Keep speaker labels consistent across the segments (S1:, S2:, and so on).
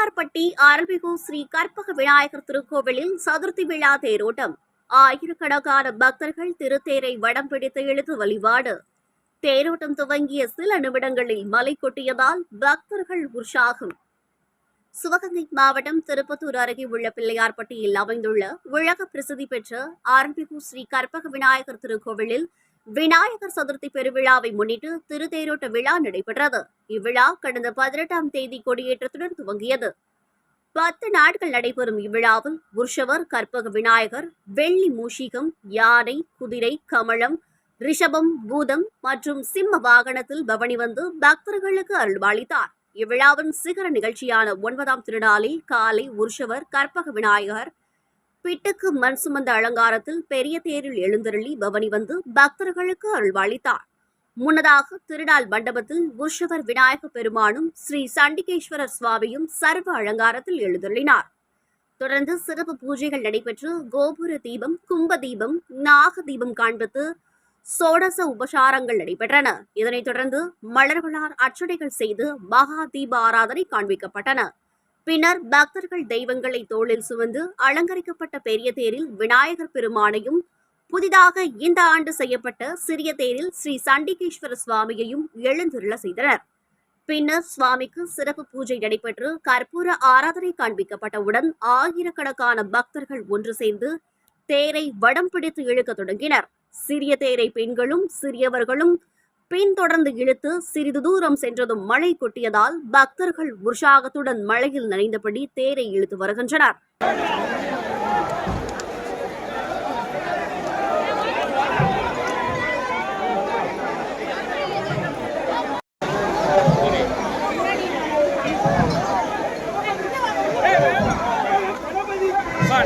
S1: மன்னார்பட்டி அருள்மிகு ஸ்ரீ கற்பக விநாயகர் திருக்கோவிலில் சதுர்த்தி விழா தேரோட்டம். ஆயிரக்கணக்கான பக்தர்கள் திருத்தேரை வடம் பிடித்து இழுத்து வழிபாடு. தேரோட்டம் துவங்கிய சில நிமிடங்களில் மலை கொட்டியதால் பக்தர்கள் உற்சாகம். சிவகங்கை மாவட்டம் திருப்பத்தூர் அருகே உள்ள பிள்ளையார்பட்டியில் அமைந்துள்ள உலக பிரசித்தி பெற்ற அருள்மிகு ஸ்ரீ கற்பக விநாயகர் திருக்கோவிலில் விநாயகர் சதுர்த்தி பெருவிழாவை முன்னிட்டு திருத்தேரோட்ட விழா நடைபெற்றது. இவ்விழா கடந்த பதினெட்டாம் தேதி கொடியேற்றத்துடன் துவங்கியது. பத்து நாட்கள் நடைபெறும் இவ்விழாவில் உற்சவர் கற்பக விநாயகர் வெள்ளி மூஷிகம் யானை குதிரை கமலம் ரிஷபம் பூதம் மற்றும் சிம்ம வாகனத்தில் பவனி வந்து பக்தர்களுக்கு அருள்வாளித்தார். இவ்விழாவின் சிகர நிகழ்ச்சியான ஒன்பதாம் திருநாளில் காலை உற்சவர் கற்பக விநாயகர் பிட்டுக்கு மண் சுமந்த அலங்காரத்தில் பெரிய தேரில் எழுந்தருளி பவனி வந்து பக்தர்களுக்கு அருள்வாளித்தார் முன்னதாக திருநாள் மண்டபத்தில் உற்சவர் விநாயக பெருமானும் ஸ்ரீ சண்டிகேஸ்வரர் சுவாமியும் சர்வ அலங்காரத்தில் எழுந்தருளினார். தொடர்ந்து சிறப்பு பூஜைகள் நடைபெற்று கோபுர தீபம் கும்ப தீபம் நாக தீபம் காண்பித்து சோடச உபசாரங்கள் நடைபெற்றன. இதனைத் தொடர்ந்து மலர்களால் அர்ச்சனைகள் செய்து மகா தீப ஆராதனை காண்பிக்கப்பட்டன. பின்னர் பக்தர்கள் தெய்வங்களை தோளில் சுமந்து அலங்கரிக்கப்பட்ட பெரிய தேரில் விநாயகர் பெருமானையும் புதிதாக இந்த ஆண்டு செய்யப்பட்ட சிறிய தேரில் ஸ்ரீ சண்டிகேஸ்வர சுவாமியையும் எழுந்துருள செய்தனர். பின்னர் சுவாமிக்கு சிறப்பு பூஜை நடைபெற்று கற்பூர ஆராதனை காண்பிக்கப்பட்டவுடன் ஆயிரக்கணக்கான பக்தர்கள் ஒன்று சேர்ந்து தேரை வடம் பிடித்து இழுக்க தொடங்கினர். சிறிய தேரை பெண்களும் சிறியவர்களும் பின்தொடர்ந்து இழுத்து சிறிது தூரம் சென்றதும் மழை கொட்டியதால் பக்தர்கள் உற்சாகத்துடன் மழையில் நனைந்தபடி தேரை இழுத்து வருகின்றனர்.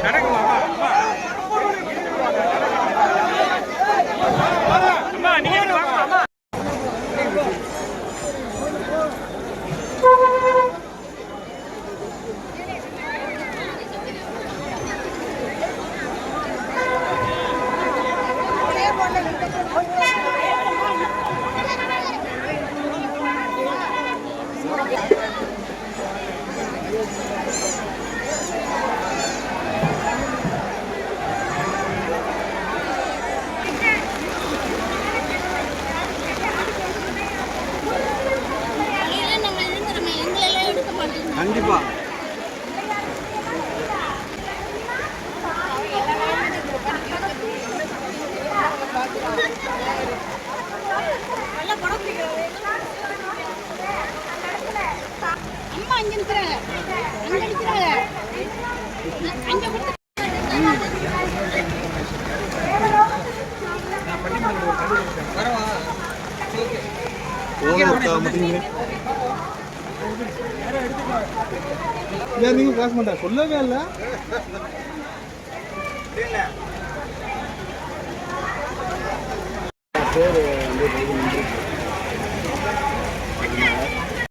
S2: நடக்குமா?
S3: அம்மா அங்க நிக்கிறாங்க அங்க நிக்கிறாங்க அங்க கொடுத்து.
S4: ஏன் நீங்க பேச மாட்டா சொல்லவே இல்லை.
S2: பேர் வந்து